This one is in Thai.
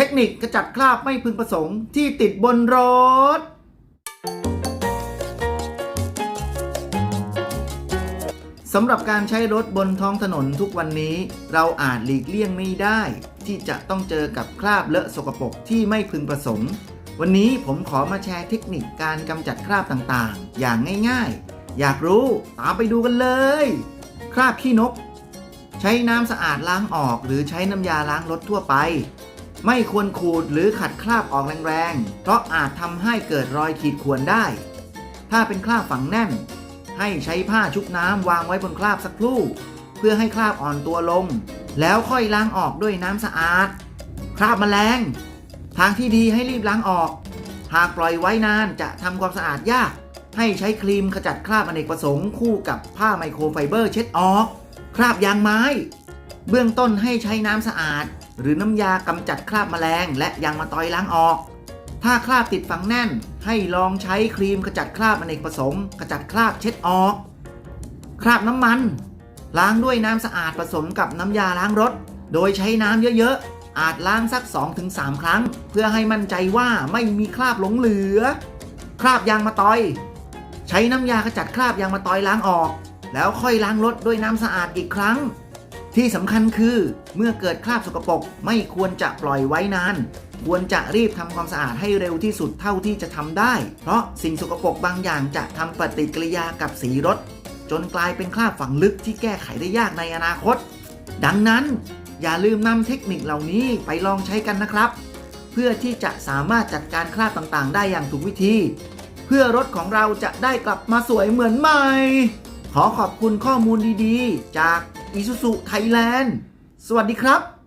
เทคนิคกระจัดคราบไม่พึงประสงค์ที่ติดบนรถ สำหรับการใช้รถบนท้องถนนทุกวันนี้ เราอาจหลีกเลี่ยงไม่ได้ ที่จะต้องเจอกับคราบเลอะสกปรกที่ไม่พึงประสงค์ วันนี้ผมขอมาแชร์เทคนิคการกำจัดคราบต่างๆ อย่างง่ายๆ อยากรู้ตามไปดูกันเลย คราบขี้นก ใช้น้ำสะอาดล้างออก หรือใช้น้ำยาล้างรถทั่วไป ไม่ควรขูดหรือขัดคราบออกแรงๆ เพราะอาจทำให้เกิดรอยขีดข่วนได้ ถ้าเป็นคราบฝังแน่น ให้ใช้ผ้าชุบน้ำวางไว้บนคราบสักครู่ เพื่อให้คราบอ่อนตัวลง แล้วค่อยล้างออกด้วยน้ำสะอาด คราบแมลง ทางที่ดีให้รีบล้างออก หากปล่อยไว้นานจะทำความสะอาดยาก ให้ใช้ครีมขจัดคราบอเนกประสงค์คู่กับผ้าไมโครไฟเบอร์เช็ดออก คราบยางไม้ เบื้องต้นให้ใช้น้ำสะอาด หรือน้ำยากำจัดคราบแมลง และยางมะตอยล้างออก ถ้าคราบติดฝังแน่น ให้ลองใช้ครีมขจัดคราบอเนกประสงค์ขจัดคราบเช็ดออก คราบน้ำมัน ล้างด้วยน้ำสะอาดผสมกับน้ำยาล้างรถ โดยใช้น้ำเยอะๆ อาจล้างสัก 2-3 ครั้ง เพื่อให้มั่นใจว่าไม่มีคราบหลงเหลือ คราบยางมะตอย ใช้น้ำยาขจัดคราบยางมะตอยล้างออก แล้วค่อยล้างรถด้วยน้ำสะอาดอีกครั้ง ที่สำคัญคือเมื่อเกิดคราบสกปรกไม่ควรจะปล่อยไว้นาน ควรจะรีบทำความสะอาดให้เร็วที่สุดเท่าที่จะทำได้ เพราะสิ่งสกปรกบางอย่างจะทำปฏิกิริยากับสีรถ จนกลายเป็นคราบฝังลึกที่แก้ไขได้ยากในอนาคต ดังนั้น อย่าลืมนำเทคนิคเหล่านี้ไปลองใช้กันนะครับ เพื่อที่จะสามารถจัดการคราบต่างๆ ได้อย่างถูกวิธี เพื่อรถของเราจะได้กลับมาสวยเหมือนใหม่ ขอขอบคุณข้อมูลดีๆ จาก อีซูซูไทยแลนด์ สวัสดีครับ